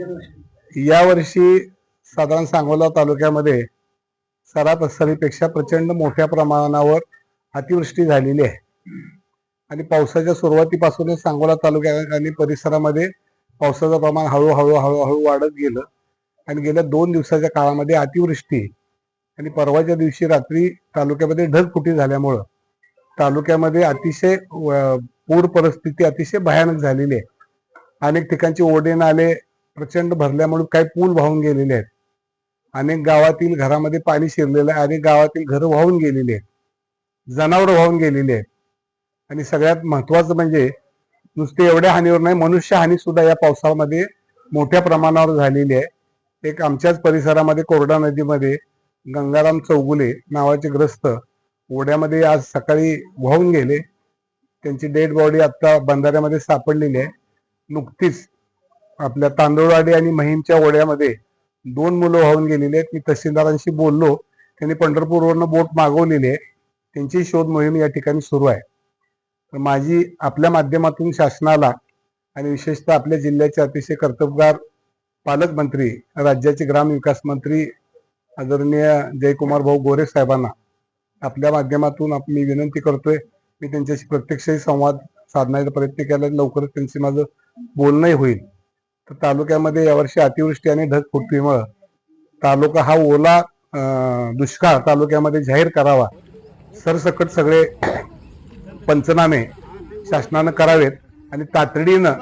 यावर्षी साधारण सांगोला तालुक्यामध्ये सरासरीपेक्षा प्रचंड मोठ्या प्रमाणावर अतिवृष्टी झालेली आहे. आणि पावसाच्या सुरुवातीपासूनच सांगोला तालुक्या आणि परिसरामध्ये पावसाचं प्रमाण हळूहळू हळूहळू वाढत गेलं. आणि गेल्या दोन दिवसाच्या काळामध्ये अतिवृष्टी आणि परवाच्या दिवशी रात्री तालुक्यामध्ये ढगफुटी झाल्यामुळं तालुक्यामध्ये अतिशय पूर परिस्थिती अतिशय भयानक झालेली आहे. अनेक ठिकाणचे ओढे नाले प्रचंड भरल्यामुळे काही पूल वाहून गेलेले आहेत. अनेक गावातील घरामध्ये पाणी शिरलेलं आहे. अनेक गावातील घरं वाहून गेलेली आहेत. जनावरं वाहून गेलेली आहेत. आणि सगळ्यात महत्वाचं म्हणजे नुसते एवढ्या हानीवर नाही मनुष्य हानी सुद्धा या पावसामध्ये मोठ्या प्रमाणावर झालेली आहे. एक आमच्याच परिसरामध्ये कोरडा नदीमध्ये गंगाराम चौगुले नावाचे ग्रस्त ओढ्यामध्ये आज सकाळी वाहून गेले. त्यांची डेड बॉडी आता बंधाऱ्यामध्ये सापडलेली आहे. नुकतीच आपल्या तांदूळवाडी आणि महिमच्या ओढ्यामध्ये दोन मुलं वाहून गेलेली आहेत. मी तहसीलदारांशी बोललो. त्यांनी पंढरपूरवरनं बोट मागवलेली आहे. त्यांची शोध मोहीम या ठिकाणी सुरू आहे. तर माझी आपल्या माध्यमातून शासनाला आणि विशेषतः आपल्या जिल्ह्याचे अतिशय कर्तबगार पालकमंत्री राज्याचे ग्रामविकास मंत्री आदरणीय जयकुमार भाऊ गोरे साहेबांना आपल्या माध्यमातून आप- मी विनंती करतोय. मी त्यांच्याशी प्रत्यक्षही संवाद साधण्याचा प्रयत्न केला. लवकरच त्यांची माझं बोलणंही होईल. तर तालुक्यामध्ये यावर्षी अतिवृष्टी आणि ढगफुटीमुळं तालुका हा ओला दुष्काळ तालुक्यामध्ये जाहीर करावा. सरसकट सगळे पंचनामे शासनानं करावेत आणि तातडीनं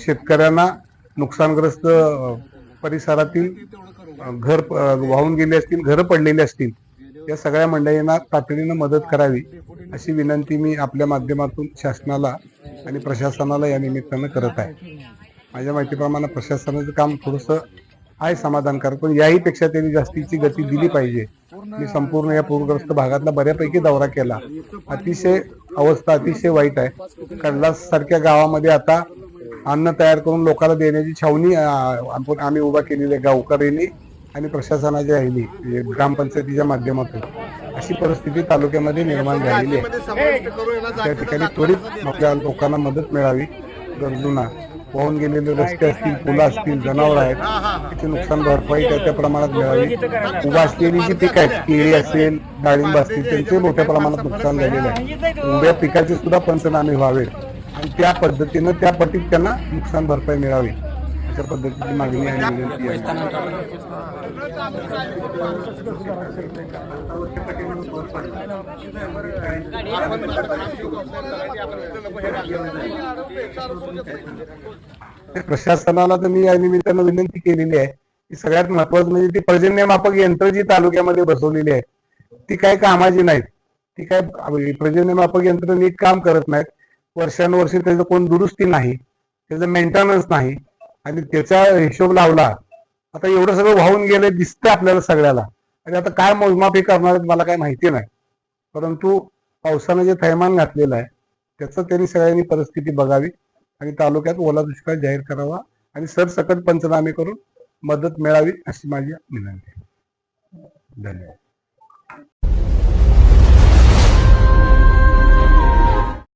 शेतकऱ्यांना नुकसानग्रस्त परिसरातील घर वाहून गेले असतील घरं पडलेली असतील या सगळ्या मंडळींना तातडीनं मदत करावी अशी विनंती मी आपल्या माध्यमातून शासनाला आणि प्रशासनाला या निमित्तानं करत आहे. माझ्या माहितीप्रमाणे प्रशासनाचं काम थोडंसं आहे समाधानकारक पण याही पेक्षा त्यांनी जास्तीची गती दिली पाहिजे. मी संपूर्ण या पूरग्रस्त भागातला बऱ्यापैकी दौरा केला. अतिशय अवस्था अतिशय वाईट आहे. कडलास सारख्या गावामध्ये आता अन्न तयार करून लोकांना देण्याची छावणी आम्ही उभा केलेली आहे गावकऱ्यांनी आणि प्रशासनाच्या ह्यानी म्हणजे ग्रामपंचायतीच्या माध्यमातून. अशी परिस्थिती तालुक्यामध्ये निर्माण झालेली आहे. त्या ठिकाणी त्वरित आपल्या लोकांना मदत मिळावी गरजूंना वाहून गेलेले रस्ते असतील पुलं असतील जनावर आहेत त्याची नुकसान भरपाई त्या त्या प्रमाणात मिळावी उभा असलेली जी पिकं आहेत केळी असेल डाळिंब असतील त्यांचे मोठ्या प्रमाणात नुकसान झालेलं आहे. उभ्या पिकाचे सुद्धा पंचनामे व्हावे आणि त्या पद्धतीनं त्या पटीत त्यांना नुकसान भरपाई मिळावी. अशा पद्धतीची मागणी आणि विनंती आहे? प्रशासनाला तर मी या निमित्तानं विनंती केलेली आहे की सगळ्यात महत्वाचं म्हणजे ती पर्जन्यमापक यंत्र जी तालुक्यामध्ये बसवलेली आहेत ती काय कामाची नाहीत. ती काय पर्जन्यमापक यंत्र नीट काम करत नाहीत. वर्षानुवर्षे त्याचं कोण दुरुस्ती नाही त्याचं मेंटेनन्स नाही. आणि त्याचा हिशोब लावला आता एवढं सगळं वाहून गेलं दिसतं आपल्याला सगळ्याला. आणि आता काय मोजमापी करणार आहेत मला काय माहिती नाही. परंतु पावसानं जे थैमान घातलेलं आहे त्याचं त्यांनी सगळ्यांनी परिस्थिती बघावी आणि तालुक्यात ओला दुष्काळ जाहीर करावा आणि सरसकट पंचनामे करून मदत मिळावी अशी माझी विनंती आहे. धन्यवाद.